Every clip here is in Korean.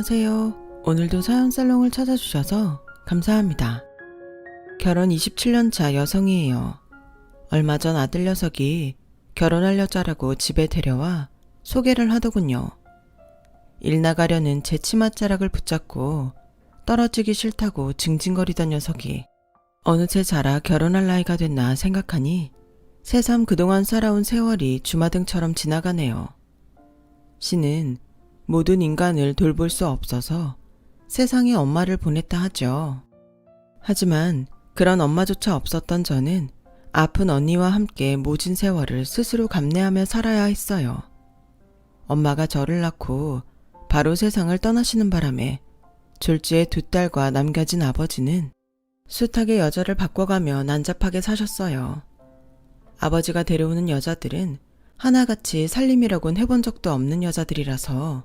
안녕하세요. 오늘도 사연 살롱을 찾아주셔서 감사합니다. 결혼 27년 차 여성이에요. 얼마 전 아들 녀석이 결혼할 여자라고 집에 데려와 소개를 하더군요. 일 나가려는 제 치맛자락을 붙잡고 떨어지기 싫다고 징징거리던 녀석이 어느새 자라 결혼할 나이가 됐나 생각하니 새삼 그동안 살아온 세월이 주마등처럼 지나가네요. 씨는 모든 인간을 돌볼 수 없어서 세상에 엄마를 보냈다 하죠. 하지만 그런 엄마조차 없었던 저는 아픈 언니와 함께 모진 세월을 스스로 감내하며 살아야 했어요. 엄마가 저를 낳고 바로 세상을 떠나시는 바람에 졸지에 두 딸과 남겨진 아버지는 숱하게 여자를 바꿔가며 난잡하게 사셨어요. 아버지가 데려오는 여자들은 하나같이 살림이라곤 해본 적도 없는 여자들이라서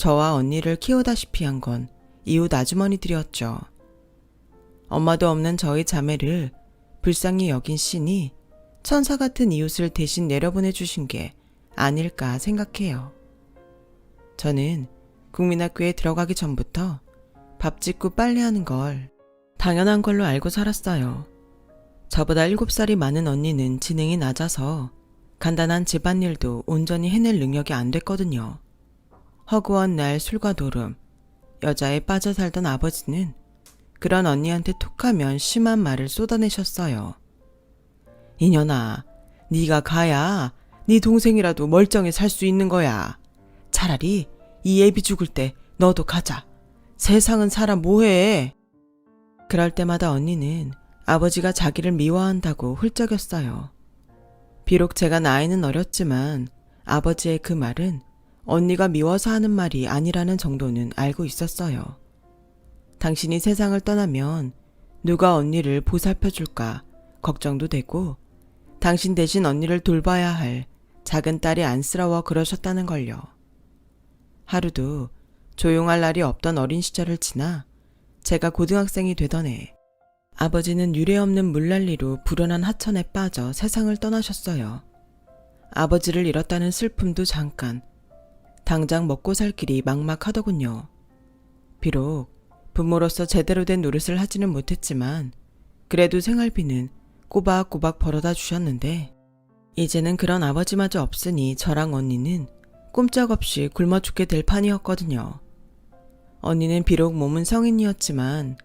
저와 언니를 키우다시피 한 건 이웃 아주머니들이었죠. 엄마도 없는 저희 자매를 불쌍히 여긴 신이 천사 같은 이웃을 대신 내려보내 주신 게 아닐까 생각해요. 저는 국민학교에 들어가기 전부터 밥 짓고 빨래하는 걸 당연한 걸로 알고 살았어요. 저보다 7살이 많은 언니는 지능이 낮아서 간단한 집안일도 온전히 해낼 능력이 안 됐거든요. 허구한 날 술과 노름, 여자에 빠져 살던 아버지는 그런 언니한테 톡하면 심한 말을 쏟아내셨어요. 이년아, 네가 가야 네 동생이라도 멀쩡히 살 수 있는 거야. 차라리 이 애비 죽을 때 너도 가자. 세상은 사람 뭐해? 그럴 때마다 언니는 아버지가 자기를 미워한다고 훌쩍였어요. 비록 제가 나이는 어렸지만 아버지의 그 말은 언니가 미워서 하는 말이 아니라는 정도는 알고 있었어요. 당신이 세상을 떠나면 누가 언니를 보살펴 줄까 걱정도 되고 당신 대신 언니를 돌봐야 할 작은 딸이 안쓰러워 그러셨다는 걸요. 하루도 조용할 날이 없던 어린 시절을 지나 제가 고등학생이 되던 해 아버지는 유례없는 물난리로 불어난 하천에 빠져 세상을 떠나셨어요. 아버지를 잃었다는 슬픔도 잠깐, 당장 먹고 살 길이 막막하더군요. 비록 부모로서 제대로 된 노릇을 하지는 못했지만 그래도 생활비는 꼬박꼬박 벌어다 주셨는데 이제는 그런 아버지마저 없으니 저랑 언니는 꼼짝없이 굶어 죽게 될 판이었거든요. 언니는 비록 몸은 성인이었지만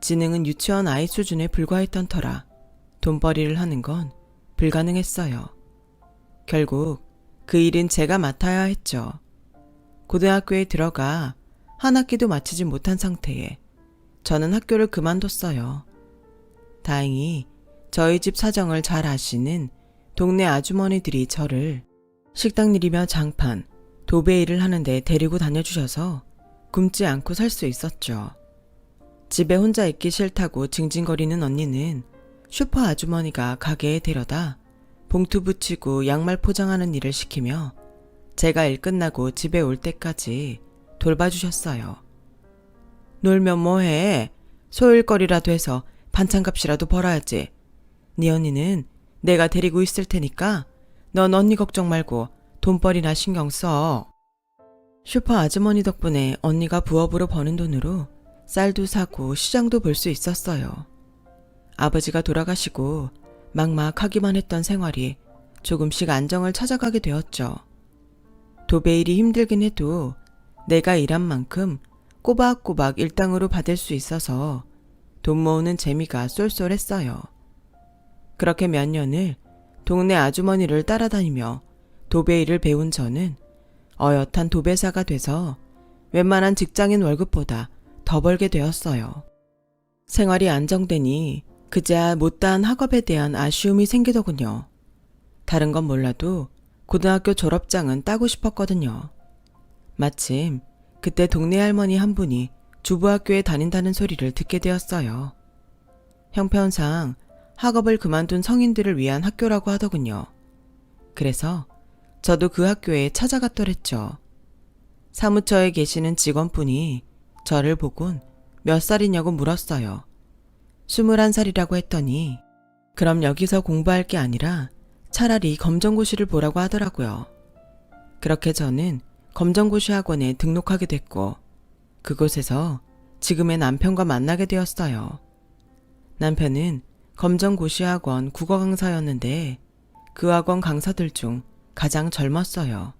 지능은 유치원 아이 수준에 불과했던 터라 돈벌이를 하는 건 불가능했어요. 결국 그 일은 제가 맡아야 했죠. 고등학교에 들어가 한 학기도 마치지 못한 상태에 저는 학교를 그만뒀어요. 다행히 저희 집 사정을 잘 아시는 동네 아주머니들이 저를 식당 일이며 장판, 도배 일을 하는데 데리고 다녀주셔서 굶지 않고 살 수 있었죠. 집에 혼자 있기 싫다고 징징거리는 언니는 슈퍼 아주머니가 가게에 데려다 봉투 붙이고 양말 포장하는 일을 시키며 제가 일 끝나고 집에 올 때까지 돌봐주셨어요. 놀면 뭐해? 소일거리라도 해서 반찬값이라도 벌어야지. 네 언니는 내가 데리고 있을 테니까 넌 언니 걱정 말고 돈벌이나 신경 써. 슈퍼 아주머니 덕분에 언니가 부업으로 버는 돈으로 쌀도 사고 시장도 볼 수 있었어요. 아버지가 돌아가시고 막막하기만 했던 생활이 조금씩 안정을 찾아가게 되었죠. 도배일이 힘들긴 해도 내가 일한 만큼 꼬박꼬박 일당으로 받을 수 있어서 돈 모으는 재미가 쏠쏠했어요. 그렇게 몇 년을 동네 아주머니를 따라다니며 도배 일을 배운 저는 어엿한 도배사가 돼서 웬만한 직장인 월급보다 더 벌게 되었어요. 생활이 안정되니 그제야 못다한 학업에 대한 아쉬움이 생기더군요. 다른 건 몰라도 고등학교 졸업장은 따고 싶었거든요. 마침 그때 동네 할머니 한 분이 주부학교에 다닌다는 소리를 듣게 되었어요. 형편상 학업을 그만둔 성인들을 위한 학교라고 하더군요. 그래서 저도 그 학교에 찾아갔더랬죠. 사무처에 계시는 직원분이 저를 보곤 몇 살이냐고 물었어요. 21살이라고 했더니 그럼 여기서 공부할 게 아니라 차라리 검정고시를 보라고 하더라고요. 그렇게 저는 검정고시 학원에 등록하게 됐고 그곳에서 지금의 남편과 만나게 되었어요. 남편은 검정고시 학원 국어 강사였는데 그 학원 강사들 중 가장 젊었어요.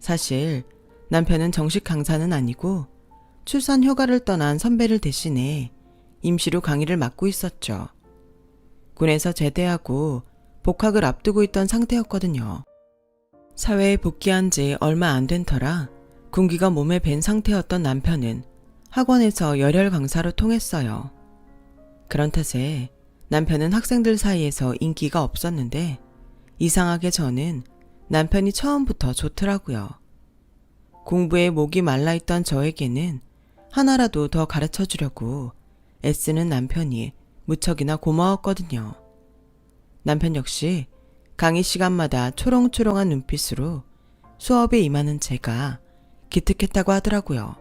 사실 남편은 정식 강사는 아니고 출산 휴가를 떠난 선배를 대신해 임시로 강의를 맡고 있었죠. 군에서 제대하고 복학을 앞두고 있던 상태였거든요. 사회에 복귀한 지 얼마 안 된 터라 군기가 몸에 밴 상태였던 남편은 학원에서 열혈 강사로 통했어요. 그런 탓에 남편은 학생들 사이에서 인기가 없었는데 이상하게 저는 남편이 처음부터 좋더라고요. 공부에 목이 말라있던 저에게는 하나라도 더 가르쳐 주려고 애쓰는 남편이 무척이나 고마웠거든요. 남편 역시 강의 시간마다 초롱초롱한 눈빛으로 수업에 임하는 제가 기특했다고 하더라고요.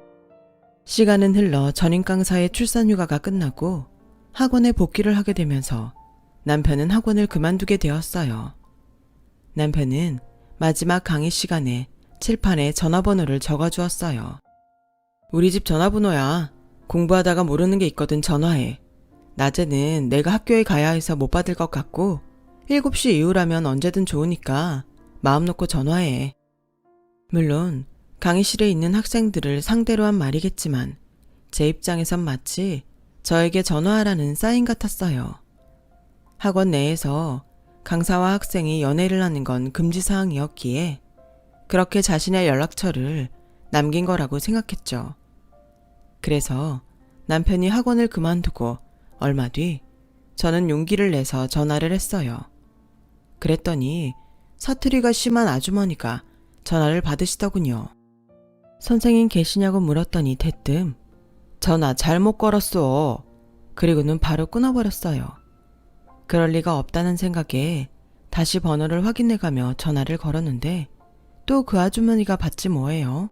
시간은 흘러 전임 강사의 출산 휴가가 끝나고 학원에 복귀를 하게 되면서 남편은 학원을 그만두게 되었어요. 남편은 마지막 강의 시간에 칠판에 전화번호를 적어주었어요. 우리 집 전화번호야. 공부하다가 모르는 게 있거든 전화해. 낮에는 내가 학교에 가야 해서 못 받을 것 같고 7시 이후라면 언제든 좋으니까 마음 놓고 전화해. 물론 강의실에 있는 학생들을 상대로 한 말이겠지만 제 입장에선 마치 저에게 전화하라는 사인 같았어요. 학원 내에서 강사와 학생이 연애를 하는 건 금지사항이었기에 그렇게 자신의 연락처를 남긴 거라고 생각했죠. 그래서 남편이 학원을 그만두고 얼마 뒤 저는 용기를 내서 전화를 했어요. 그랬더니 사투리가 심한 아주머니가 전화를 받으시더군요. 선생님 계시냐고 물었더니 대뜸 전화 잘못 걸었어. 그리고는 바로 끊어버렸어요. 그럴 리가 없다는 생각에 다시 번호를 확인해가며 전화를 걸었는데 또 그 아주머니가 받지 뭐예요.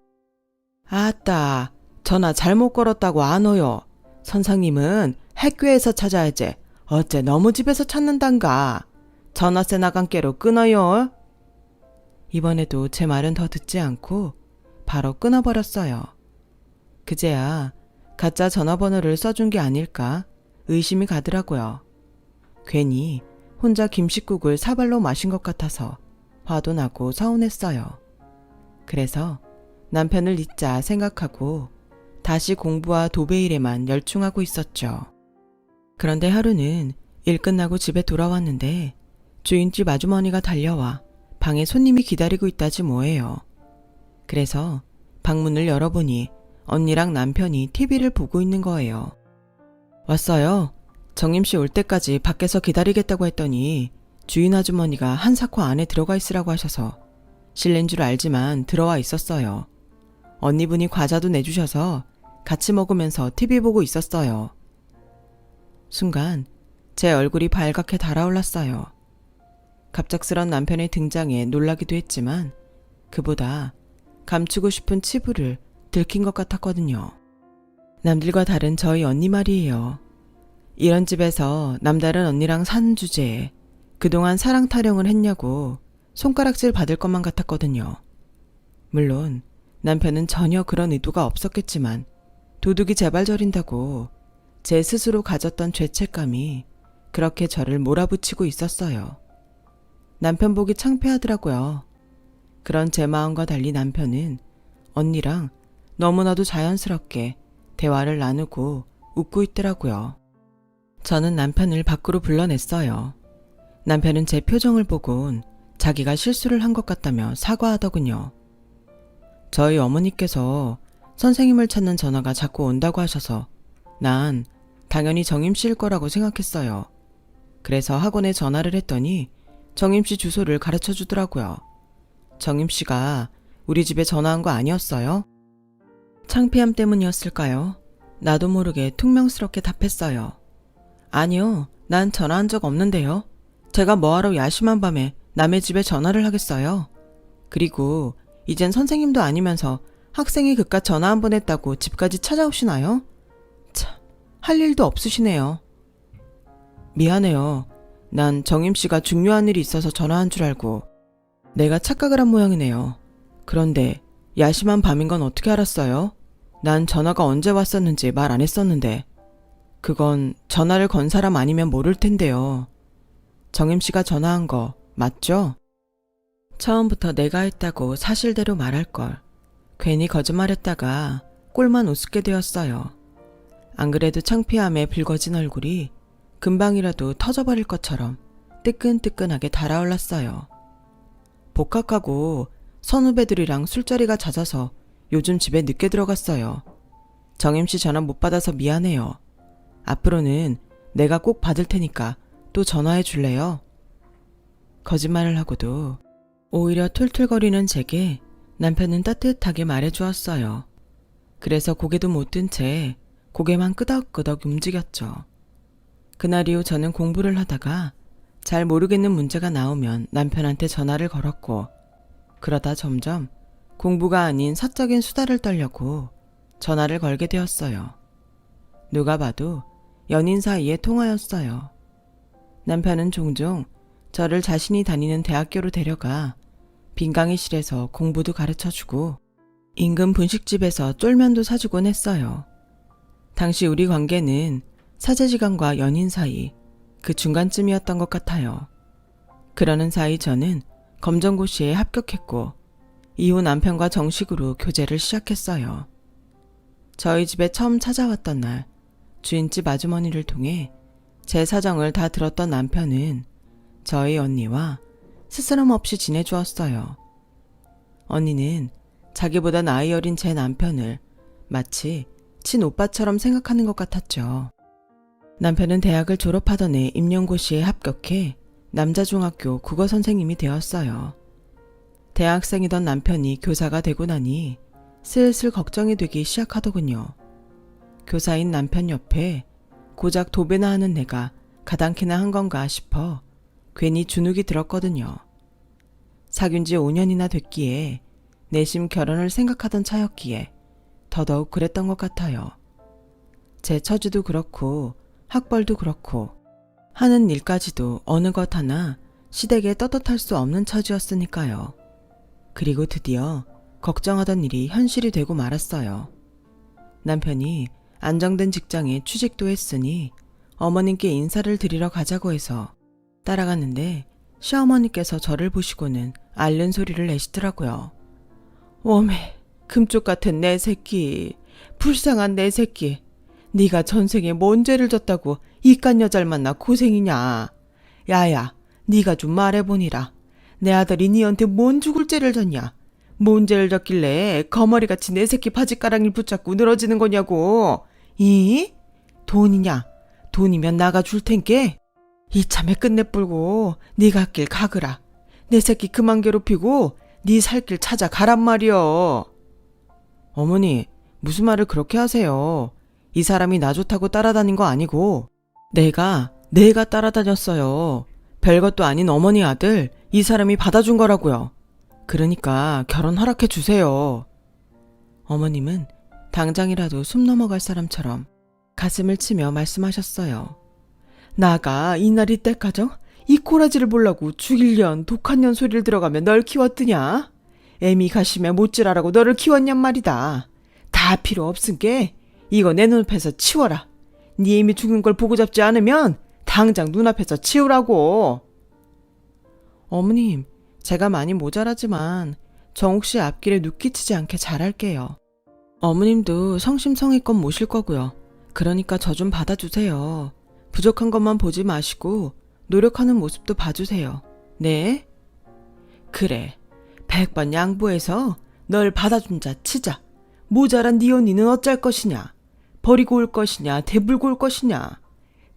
아따, 전화 잘못 걸었다고 안 오요. 선생님은 학교에서 찾아야지. 어째 너무 집에서 찾는단가. 전화세 나간 깨로 끊어요. 이번에도 제 말은 더 듣지 않고 바로 끊어버렸어요. 그제야 가짜 전화번호를 써준 게 아닐까 의심이 가더라고요. 괜히 혼자 김식국을 사발로 마신 것 같아서 화도 나고 서운했어요. 그래서 남편을 잊자 생각하고 다시 공부와 도배일에만 열중하고 있었죠. 그런데 하루는 일 끝나고 집에 돌아왔는데 주인집 아주머니가 달려와 방에 손님이 기다리고 있다지 뭐예요. 그래서 방문을 열어보니 언니랑 남편이 TV를 보고 있는 거예요. 왔어요. 정임 씨 올 때까지 밖에서 기다리겠다고 했더니 주인 아주머니가 한사코 안에 들어가 있으라고 하셔서 실례인 줄 알지만 들어와 있었어요. 언니분이 과자도 내주셔서 같이 먹으면서 TV 보고 있었어요. 순간 제 얼굴이 발갛게 달아올랐어요. 갑작스런 남편의 등장에 놀라기도 했지만 그보다 감추고 싶은 치부를 들킨 것 같았거든요. 남들과 다른 저희 언니 말이에요. 이런 집에서 남다른 언니랑 사는 주제에 그동안 사랑 타령을 했냐고 손가락질 받을 것만 같았거든요. 물론 남편은 전혀 그런 의도가 없었겠지만 도둑이 재발저린다고 제 스스로 가졌던 죄책감이 그렇게 저를 몰아붙이고 있었어요. 남편 보기 창피하더라고요. 그런 제 마음과 달리 남편은 언니랑 너무나도 자연스럽게 대화를 나누고 웃고 있더라고요. 저는 남편을 밖으로 불러냈어요. 남편은 제 표정을 보곤 자기가 실수를 한 것 같다며 사과하더군요. 저희 어머니께서 선생님을 찾는 전화가 자꾸 온다고 하셔서 난 당연히 정임 씨일 거라고 생각했어요. 그래서 학원에 전화를 했더니 정임 씨 주소를 가르쳐 주더라고요. 정임 씨가 우리 집에 전화한 거 아니었어요? 창피함 때문이었을까요? 나도 모르게 퉁명스럽게 답했어요. 아니요, 난 전화한 적 없는데요. 제가 뭐하러 야심한 밤에 남의 집에 전화를 하겠어요. 그리고 이젠 선생님도 아니면서 학생이 그깟 전화 한 번 했다고 집까지 찾아오시나요? 참, 할 일도 없으시네요. 미안해요. 난 정임 씨가 중요한 일이 있어서 전화한 줄 알고 내가 착각을 한 모양이네요. 그런데 야심한 밤인 건 어떻게 알았어요? 난 전화가 언제 왔었는지 말 안 했었는데. 그건 전화를 건 사람 아니면 모를 텐데요. 정임 씨가 전화한 거 맞죠? 처음부터 내가 했다고 사실대로 말할 걸. 괜히 거짓말했다가 꼴만 우습게 되었어요. 안 그래도 창피함에 붉어진 얼굴이 금방이라도 터져버릴 것처럼 뜨끈뜨끈하게 달아올랐어요. 복학하고 선후배들이랑 술자리가 잦아서 요즘 집에 늦게 들어갔어요. 정임 씨 전화 못 받아서 미안해요. 앞으로는 내가 꼭 받을 테니까 또 전화해 줄래요? 거짓말을 하고도 오히려 툴툴거리는 제게 남편은 따뜻하게 말해 주었어요. 그래서 고개도 못 든 채 고개만 끄덕끄덕 움직였죠. 그날 이후 저는 공부를 하다가 잘 모르겠는 문제가 나오면 남편한테 전화를 걸었고 그러다 점점 공부가 아닌 사적인 수다를 떨려고 전화를 걸게 되었어요. 누가 봐도 연인 사이의 통화였어요. 남편은 종종 저를 자신이 다니는 대학교로 데려가 빈강의실에서 공부도 가르쳐 주고 인근 분식집에서 쫄면도 사주곤 했어요. 당시 우리 관계는 사제지간과 연인 사이 그 중간쯤이었던 것 같아요. 그러는 사이 저는 검정고시에 합격했고 이후 남편과 정식으로 교제를 시작했어요. 저희 집에 처음 찾아왔던 날 주인집 아주머니를 통해 제 사정을 다 들었던 남편은 저희 언니와 스스럼 없이 지내주었어요. 언니는 자기보다 나이 어린 제 남편을 마치 친오빠처럼 생각하는 것 같았죠. 남편은 대학을 졸업하던 해 임용고시에 합격해 남자중학교 국어 선생님이 되었어요. 대학생이던 남편이 교사가 되고 나니 슬슬 걱정이 되기 시작하더군요. 교사인 남편 옆에 고작 도배나 하는 내가 가당키나 한 건가 싶어 괜히 주눅이 들었거든요. 사귄 지 5년이나 됐기에 내심 결혼을 생각하던 차였기에 더더욱 그랬던 것 같아요. 제 처지도 그렇고 학벌도 그렇고 하는 일까지도 어느 것 하나 시댁에 떳떳할 수 없는 처지였으니까요. 그리고 드디어 걱정하던 일이 현실이 되고 말았어요. 남편이 안정된 직장에 취직도 했으니 어머님께 인사를 드리러 가자고 해서 따라갔는데 시어머니께서 저를 보시고는 앓는 소리를 내시더라고요. 웜에 금쪽 같은 내 새끼, 불쌍한 내 새끼. 네가 전생에 뭔 죄를 졌다고 이깟 여자를 만나 고생이냐. 야야, 네가 좀 말해보니라. 내 아들이 니한테 뭔 죽을 죄를 졌냐. 뭔 죄를 졌길래 거머리같이 내 새끼 바지가랑이를 붙잡고 늘어지는 거냐고. 이? 돈이냐? 돈이면 나가 줄 텐께. 이참에 끝내불고 네가 길 가거라. 내 새끼 그만 괴롭히고 네 살 길 찾아 가란 말이여. 어머니, 무슨 말을 그렇게 하세요? 이 사람이 나 좋다고 따라다닌 거 아니고 내가 내가 따라다녔어요. 별것도 아닌 어머니 아들 이 사람이 받아준 거라고요. 그러니까 결혼 허락해 주세요. 어머님은 당장이라도 숨 넘어갈 사람처럼 가슴을 치며 말씀하셨어요. 나가 이날 이 때까정 이 꼬라지를 보려고 죽일년 독한 년 소리를 들어가며 널 키웠더냐? 애미 가심에 못질하라고 너를 키웠냔 말이다. 다 필요 없은 게 이거 내 눈앞에서 치워라. 네 애미 죽은 걸 보고 잡지 않으면 당장 눈앞에서 치우라고. 어머님, 제가 많이 모자라지만 정욱 씨 앞길에 눕기치지 않게 잘할게요. 어머님도 성심성의껏 모실 거고요. 그러니까 저 좀 받아주세요. 부족한 것만 보지 마시고 노력하는 모습도 봐주세요. 네? 그래. 백번 양보해서 널 받아준 자 치자. 모자란 네 언니는 어쩔 것이냐? 버리고 올 것이냐? 대불고 올 것이냐?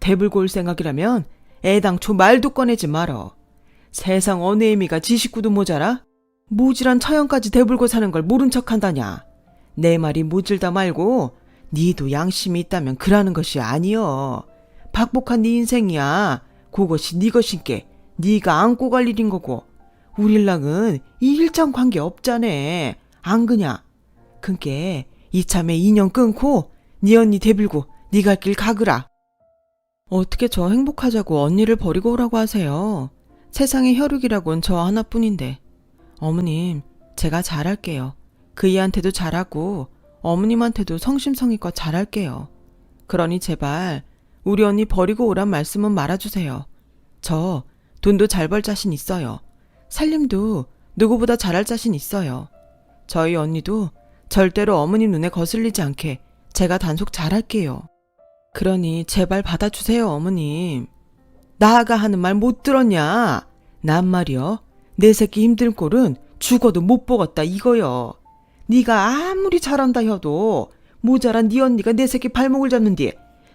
대불고 올 생각이라면 애당초 말도 꺼내지 말어. 세상 어느 애미가 지식구도 모자라? 모질한 처형까지 대불고 사는 걸 모른 척 한다냐? 내 말이 모질다 말고 니도 양심이 있다면 그라는 것이 아니여. 박복한 네 인생이야. 그것이 네 것인께 네가 안고 갈 일인 거고 우릴랑은 이 일장 관계 없자네. 안 그냐? 근께 이참에 인연 끊고 네 언니 네갈 길 가그라. 어떻게 저 행복하자고 언니를 버리고 오라고 하세요. 세상에 혈육이라곤 저 하나뿐인데. 어머님, 제가 잘할게요. 그 이한테도 잘하고 어머님한테도 성심성의껏 잘할게요. 그러니 제발 우리 언니 버리고 오란 말씀은 말아주세요. 저 돈도 잘 벌 자신 있어요. 살림도 누구보다 잘할 자신 있어요. 저희 언니도 절대로 어머님 눈에 거슬리지 않게 제가 단속 잘할게요. 그러니 제발 받아주세요, 어머님. 나아가 하는 말 못 들었냐? 난 말이여. 내 새끼 힘든 꼴은 죽어도 못 보겠다 이거여. 네가 아무리 잘한다 해도 모자란 네 언니가 내 새끼 발목을 잡는디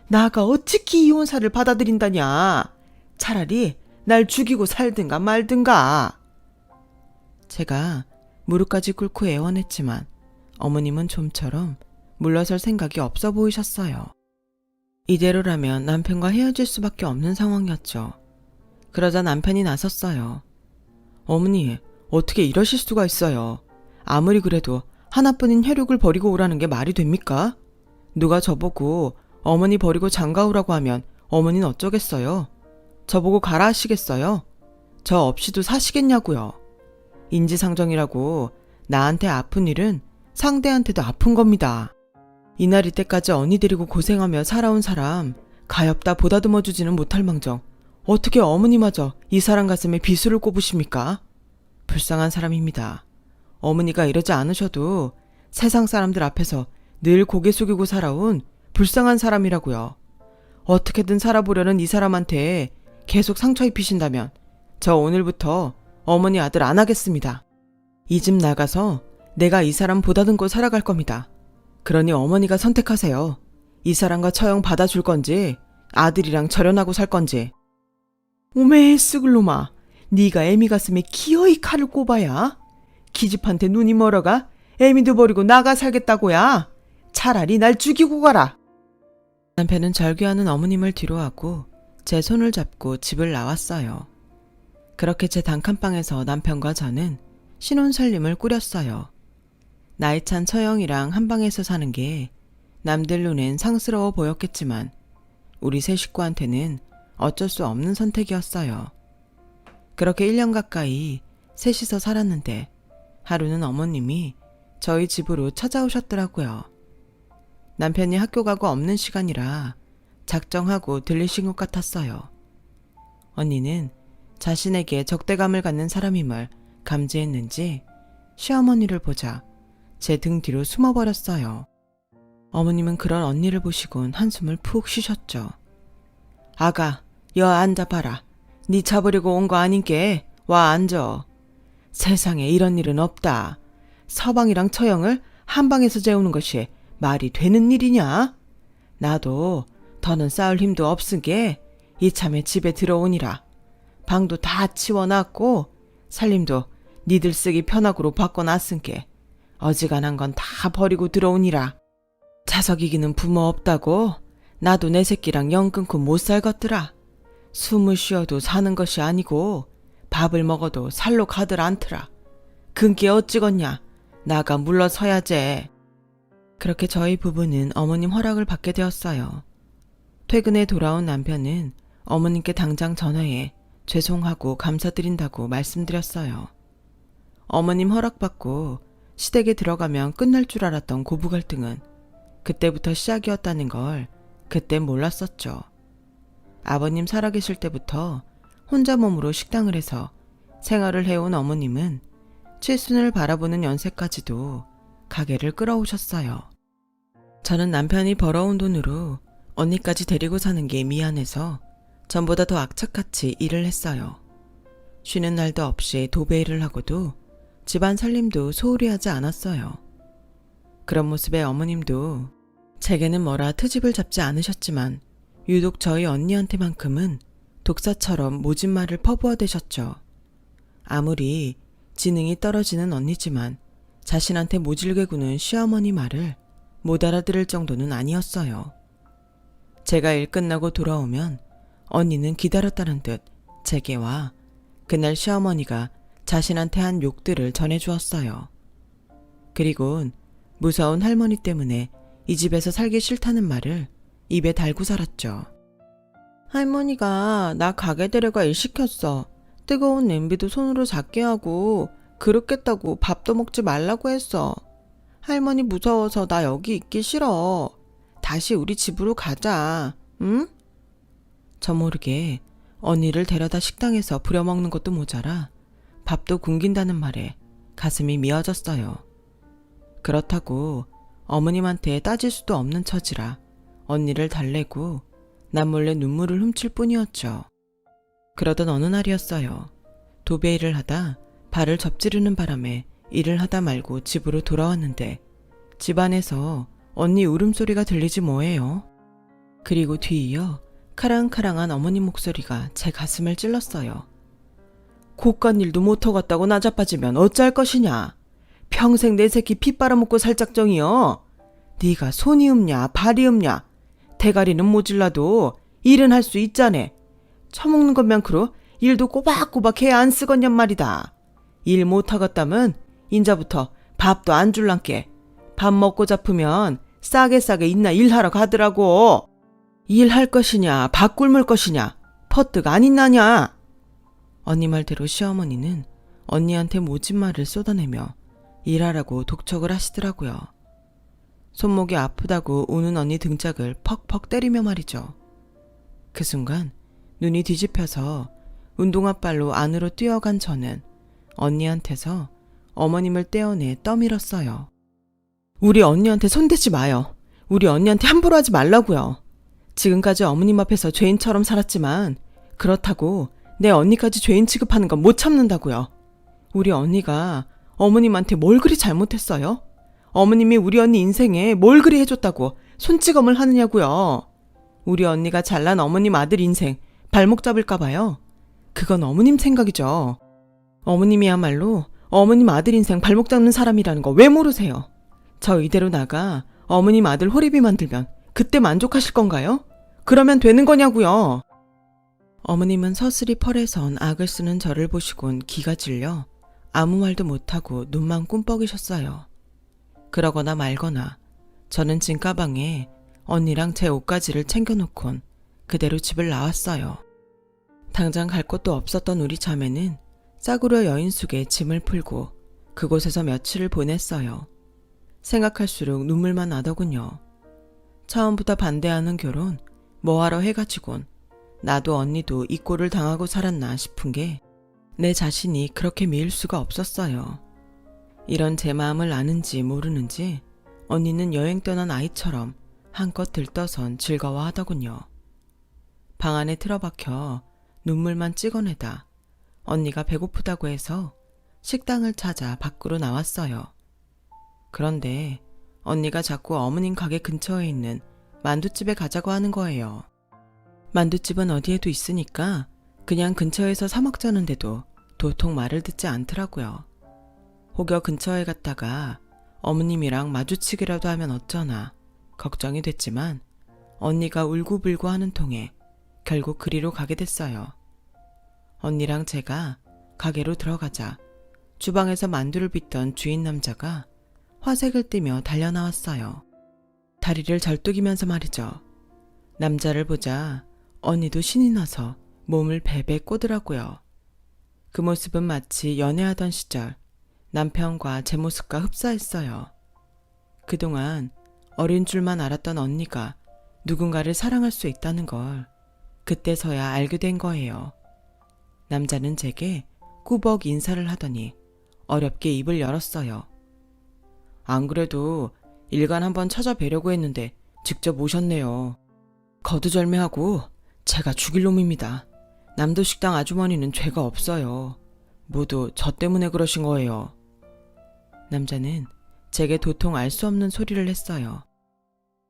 나가 어찌게 이혼사를 받아들인다냐. 차라리 날 죽이고 살든가 말든가. 제가 무릎까지 꿇고 애원했지만 어머님은 좀처럼 물러설 생각이 없어 보이셨어요. 이대로라면 남편과 헤어질 수밖에 없는 상황이었죠. 그러자 남편이 나섰어요. 어머니, 어떻게 이러실 수가 있어요? 아무리 그래도 하나뿐인 혈육을 버리고 오라는 게 말이 됩니까? 누가 저보고 어머니 버리고 장가 오라고 하면 어머니는 어쩌겠어요? 저보고 가라 하시겠어요? 저 없이도 사시겠냐고요. 인지상정이라고 나한테 아픈 일은 상대한테도 아픈 겁니다. 이날 이때까지 언니 데리고 고생하며 살아온 사람 가엾다 보다듬어 주지는 못할 망정 어떻게 어머니마저 이 사람 가슴에 비수를 꼽으십니까? 불쌍한 사람입니다. 어머니가 이러지 않으셔도 세상 사람들 앞에서 늘 고개 숙이고 살아온 불쌍한 사람이라고요. 어떻게든 살아보려는 이 사람한테 계속 상처 입히신다면 저 오늘부터 어머니 아들 안 하겠습니다. 이 집 나가서 내가 이 사람 보다듬고 살아갈 겁니다. 그러니 어머니가 선택하세요. 이 사람과 처형 받아줄 건지 아들이랑 절연하고 살 건지. 오메 쓰글놈아, 네가 애미 가슴에 기어이 칼을 꼽아야 기집한테 눈이 멀어가 애미도 버리고 나가 살겠다고야. 차라리 날 죽이고 가라. 남편은 절규하는 어머님을 뒤로하고 제 손을 잡고 집을 나왔어요. 그렇게 제 단칸방에서 남편과 저는 신혼살림을 꾸렸어요. 나이 찬 처형이랑 한 방에서 사는 게 남들 눈엔 상스러워 보였겠지만 우리 세 식구한테는 어쩔 수 없는 선택이었어요. 그렇게 1년 가까이 셋이서 살았는데 하루는 어머님이 저희 집으로 찾아오셨더라고요. 남편이 학교 가고 없는 시간이라 작정하고 들리신 것 같았어요. 언니는 자신에게 적대감을 갖는 사람임을 감지했는지 시어머니를 보자 제 등 뒤로 숨어버렸어요. 어머님은 그런 언니를 보시곤 한숨을 푹 쉬셨죠. 아가, 여 앉아봐라. 니 잡으려고 온 거 아닌게 와 앉어. 세상에 이런 일은 없다. 서방이랑 처형을 한 방에서 재우는 것이 말이 되는 일이냐? 나도 더는 싸울 힘도 없으게 이참에 집에 들어오니라. 방도 다 치워놨고 살림도 니들 쓰기 편하고로 바꿔놨은게 어지간한 건 다 버리고 들어오니라. 자석 이기는 부모 없다고 나도 내 새끼랑 영 끊고 못 살겠더라. 숨을 쉬어도 사는 것이 아니고 밥을 먹어도 살로 가들 않더라. 근게 어찌겠냐. 나가 물러서야제. 그렇게 저희 부부는 어머님 허락을 받게 되었어요. 퇴근에 돌아온 남편은 어머님께 당장 전화해 죄송하고 감사드린다고 말씀드렸어요. 어머님 허락받고 시댁에 들어가면 끝날 줄 알았던 고부 갈등은 그때부터 시작이었다는 걸 그때 몰랐었죠. 아버님 살아계실 때부터 혼자 몸으로 식당을 해서 생활을 해온 어머님은 칠순을 바라보는 연세까지도 가게를 끌어오셨어요. 저는 남편이 벌어온 돈으로 언니까지 데리고 사는 게 미안해서 전보다 더 악착같이 일을 했어요. 쉬는 날도 없이 도배 일을 하고도 집안 살림도 소홀히 하지 않았어요. 그런 모습에 어머님도 제게는 뭐라 트집을 잡지 않으셨지만 유독 저희 언니한테만큼은 독사처럼 모진 말을 퍼부어대셨죠. 아무리 지능이 떨어지는 언니지만 자신한테 모질게 구는 시어머니 말을 못 알아들을 정도는 아니었어요. 제가 일 끝나고 돌아오면 언니는 기다렸다는 듯 제게와 그날 시어머니가 자신한테 한 욕들을 전해주었어요. 그리곤 무서운 할머니 때문에 이 집에서 살기 싫다는 말을 입에 달고 살았죠. 할머니가 나 가게 데려가 일 시켰어. 뜨거운 냄비도 손으로 잡게 하고 그렇겠다고 밥도 먹지 말라고 했어. 할머니 무서워서 나 여기 있기 싫어. 다시 우리 집으로 가자. 응? 저 모르게 언니를 데려다 식당에서 부려먹는 것도 모자라 밥도 굶긴다는 말에 가슴이 미어졌어요. 그렇다고 어머님한테 따질 수도 없는 처지라 언니를 달래고 남몰래 눈물을 훔칠 뿐이었죠. 그러던 어느 날이었어요. 도배 일을 하다 발을 접지르는 바람에 일을 하다 말고 집으로 돌아왔는데 집안에서 언니 울음소리가 들리지 뭐예요. 그리고 뒤이어 카랑카랑한 어머님 목소리가 제 가슴을 찔렀어요. 곳간 일도 못하겠다고 나자빠지면 어쩔 것이냐. 평생 내 새끼 피 빨아먹고 살 작정이여. 네가 손이 없냐 발이 없냐. 대가리는 모질라도 일은 할 수 있자네. 처먹는 것만크로 일도 꼬박꼬박 해야 안 쓰겄냔 말이다. 일 못하겠다면 인자부터 밥도 안 줄란께. 밥 먹고 잡으면 싸게 싸게 있나 일하러 가더라고. 일할 것이냐 밥 굶을 것이냐 퍼뜩 안 있나냐. 언니 말대로 시어머니는 언니한테 모진 말을 쏟아내며 일하라고 독촉을 하시더라고요. 손목이 아프다고 우는 언니 등짝을 퍽퍽 때리며 말이죠. 그 순간 눈이 뒤집혀서 운동화 발로 안으로 뛰어간 저는 언니한테서 어머님을 떼어내 떠밀었어요. 우리 언니한테 손대지 마요. 우리 언니한테 함부로 하지 말라고요. 지금까지 어머님 앞에서 죄인처럼 살았지만 그렇다고 내 언니까지 죄인 취급하는 건 못 참는다고요. 우리 언니가 어머님한테 뭘 그리 잘못했어요? 어머님이 우리 언니 인생에 뭘 그리 해줬다고 손찌검을 하느냐고요. 우리 언니가 잘난 어머님 아들 인생 발목 잡을까봐요. 그건 어머님 생각이죠. 어머님이야말로 어머님 아들 인생 발목 잡는 사람이라는 거 왜 모르세요? 저 이대로 나가 어머님 아들 호리비 만들면 그때 만족하실 건가요? 그러면 되는 거냐고요. 어머님은 서슬이 펄에선 악을 쓰는 저를 보시곤 기가 질려 아무 말도 못하고 눈만 꿈뻑이셨어요. 그러거나 말거나 저는 짐가방에 언니랑 제 옷가지를 챙겨놓곤 그대로 집을 나왔어요. 당장 갈 곳도 없었던 우리 자매는 싸구려 여인숙에 짐을 풀고 그곳에서 며칠을 보냈어요. 생각할수록 눈물만 나더군요. 처음부터 반대하는 결혼 뭐하러 해가지곤 나도 언니도 이 꼴을 당하고 살았나 싶은 게 내 자신이 그렇게 미울 수가 없었어요. 이런 제 마음을 아는지 모르는지 언니는 여행 떠난 아이처럼 한껏 들떠선 즐거워하더군요. 방 안에 틀어박혀 눈물만 찍어내다 언니가 배고프다고 해서 식당을 찾아 밖으로 나왔어요. 그런데 언니가 자꾸 어머님 가게 근처에 있는 만두집에 가자고 하는 거예요. 만두집은 어디에도 있으니까 그냥 근처에서 사 먹자는데도 도통 말을 듣지 않더라고요. 혹여 근처에 갔다가 어머님이랑 마주치기라도 하면 어쩌나 걱정이 됐지만 언니가 울고불고 하는 통에 결국 그리로 가게 됐어요. 언니랑 제가 가게로 들어가자 주방에서 만두를 빚던 주인 남자가 화색을 띠며 달려나왔어요. 다리를 절뚝이면서 말이죠. 남자를 보자 언니도 신이 나서 몸을 베베 꼬더라고요. 그 모습은 마치 연애하던 시절 남편과 제 모습과 흡사했어요. 그동안 어린 줄만 알았던 언니가 누군가를 사랑할 수 있다는 걸 그때서야 알게 된 거예요. 남자는 제게 꾸벅 인사를 하더니 어렵게 입을 열었어요. 안 그래도 일간 한번 찾아뵈려고 했는데 직접 오셨네요. 거두절미하고 제가 죽일 놈입니다. 남도 식당 아주머니는 죄가 없어요. 모두 저 때문에 그러신 거예요. 남자는 제게 도통 알 수 없는 소리를 했어요.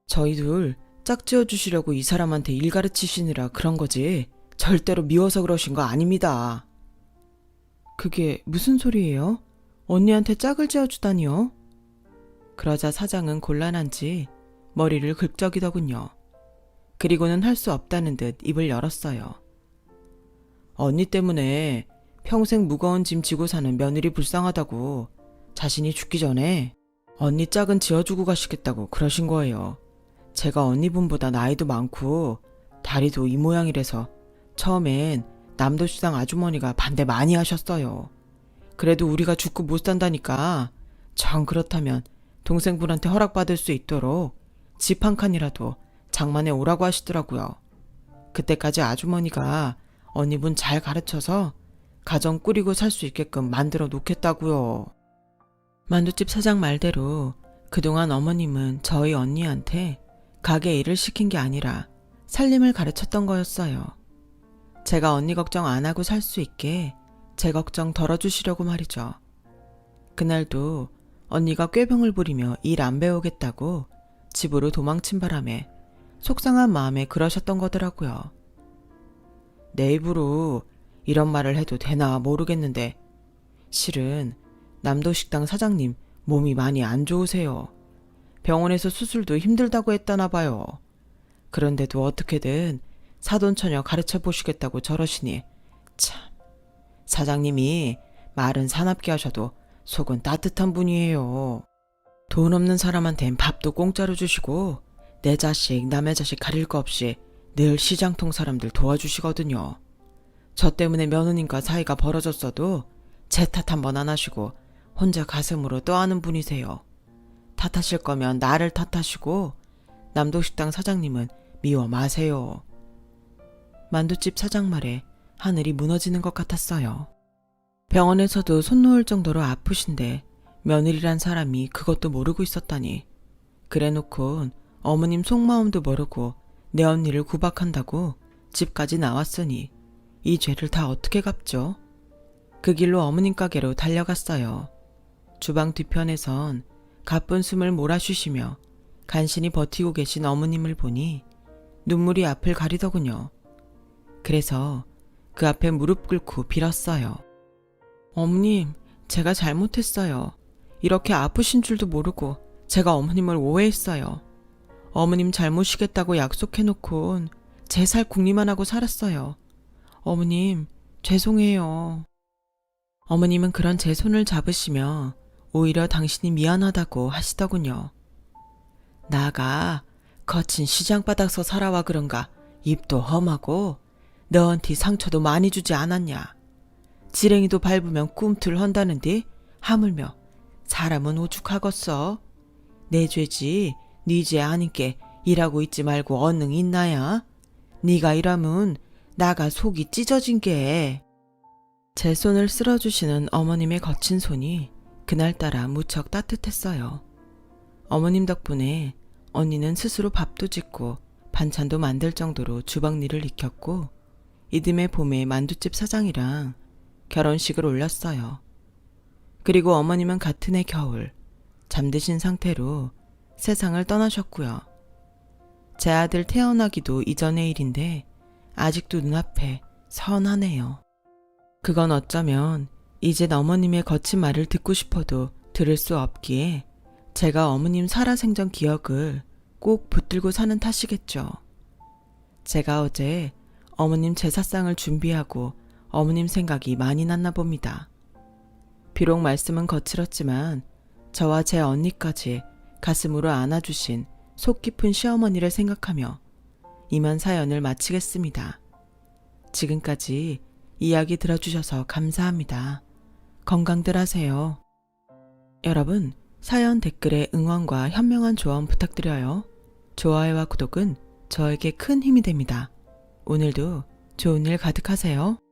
저희 둘 짝지어 주시려고 이 사람한테 일 가르치시느라 그런 거지. 절대로 미워서 그러신 거 아닙니다. 그게 무슨 소리예요? 언니한테 짝을 지어 주다니요? 그러자 사장은 곤란한지 머리를 긁적이더군요. 그리고는 할 수 없다는 듯 입을 열었어요. 언니 때문에 평생 무거운 짐 지고 사는 며느리 불쌍하다고 자신이 죽기 전에 언니 짝은 지어주고 가시겠다고 그러신 거예요. 제가 언니 분보다 나이도 많고 다리도 이 모양이라서 처음엔 남도시장 아주머니가 반대 많이 하셨어요. 그래도 우리가 죽고 못 산다니까 정 그렇다면 동생분한테 허락받을 수 있도록 집 한 칸이라도 장만해 오라고 하시더라고요. 그때까지 아주머니가 언니분 잘 가르쳐서 가정 꾸리고 살 수 있게끔 만들어 놓겠다고요. 만두집 사장 말대로 그동안 어머님은 저희 언니한테 가게 일을 시킨 게 아니라 살림을 가르쳤던 거였어요. 제가 언니 걱정 안 하고 살 수 있게 제 걱정 덜어주시려고 말이죠. 그날도 언니가 꾀병을 부리며 일 안 배우겠다고 집으로 도망친 바람에 속상한 마음에 그러셨던 거더라고요. 내 입으로 이런 말을 해도 되나 모르겠는데 실은 남도식당 사장님 몸이 많이 안 좋으세요. 병원에서 수술도 힘들다고 했다나 봐요. 그런데도 어떻게든 사돈처녀 가르쳐 보시겠다고 저러시니 참 사장님이 말은 사납게 하셔도 속은 따뜻한 분이에요. 돈 없는 사람한텐 밥도 공짜로 주시고 내 자식 남의 자식 가릴 거 없이 늘 시장통 사람들 도와주시거든요. 저 때문에 며느님과 사이가 벌어졌어도 제 탓 한 번 안 하시고 혼자 가슴으로 떠하는 분이세요. 탓하실 거면 나를 탓하시고 남도식당 사장님은 미워 마세요. 만두집 사장 말에 하늘이 무너지는 것 같았어요. 병원에서도 손 놓을 정도로 아프신데 며느리란 사람이 그것도 모르고 있었다니. 그래 놓곤 어머님 속마음도 모르고 내 언니를 구박한다고 집까지 나왔으니 이 죄를 다 어떻게 갚죠? 그 길로 어머님 가게로 달려갔어요. 주방 뒤편에선 가쁜 숨을 몰아쉬시며 간신히 버티고 계신 어머님을 보니 눈물이 앞을 가리더군요. 그래서 그 앞에 무릎 꿇고 빌었어요. 어머님, 제가 잘못했어요. 이렇게 아프신 줄도 모르고 제가 어머님을 오해했어요. 어머님 잘못이겠다고 약속해놓곤 제 살 궁리만 하고 살았어요. 어머님, 죄송해요. 어머님은 그런 제 손을 잡으시며 오히려 당신이 미안하다고 하시더군요. 나가 거친 시장바닥서 살아와 그런가 입도 험하고 너한테 상처도 많이 주지 않았냐. 지렁이도 밟으면 꿈틀 헌다는데 하물며 사람은 오죽하겠어. 내 죄지 네죄 아니께 일하고 있지 말고 언능 있나야. 네가 일하면 나가 속이 찢어진 게. 제 손을 쓸어주시는 어머님의 거친 손이 그날따라 무척 따뜻했어요. 어머님 덕분에 언니는 스스로 밥도 짓고 반찬도 만들 정도로 주방 일을 익혔고 이듬해 봄에 만두집 사장이랑 결혼식을 올렸어요. 그리고 어머님은 같은 해 겨울 잠드신 상태로 세상을 떠나셨고요. 제 아들 태어나기도 이전의 일인데 아직도 눈앞에 선하네요. 그건 어쩌면 이제 어머님의 거친 말을 듣고 싶어도 들을 수 없기에 제가 어머님 살아생전 기억을 꼭 붙들고 사는 탓이겠죠. 제가 어제 어머님 제사상을 준비하고 어머님 생각이 많이 났나 봅니다. 비록 말씀은 거칠었지만 저와 제 언니까지 가슴으로 안아주신 속 깊은 시어머니를 생각하며 이만 사연을 마치겠습니다. 지금까지 이야기 들어주셔서 감사합니다. 건강들 하세요. 여러분, 사연 댓글에 응원과 현명한 조언 부탁드려요. 좋아요와 구독은 저에게 큰 힘이 됩니다. 오늘도 좋은 일 가득하세요.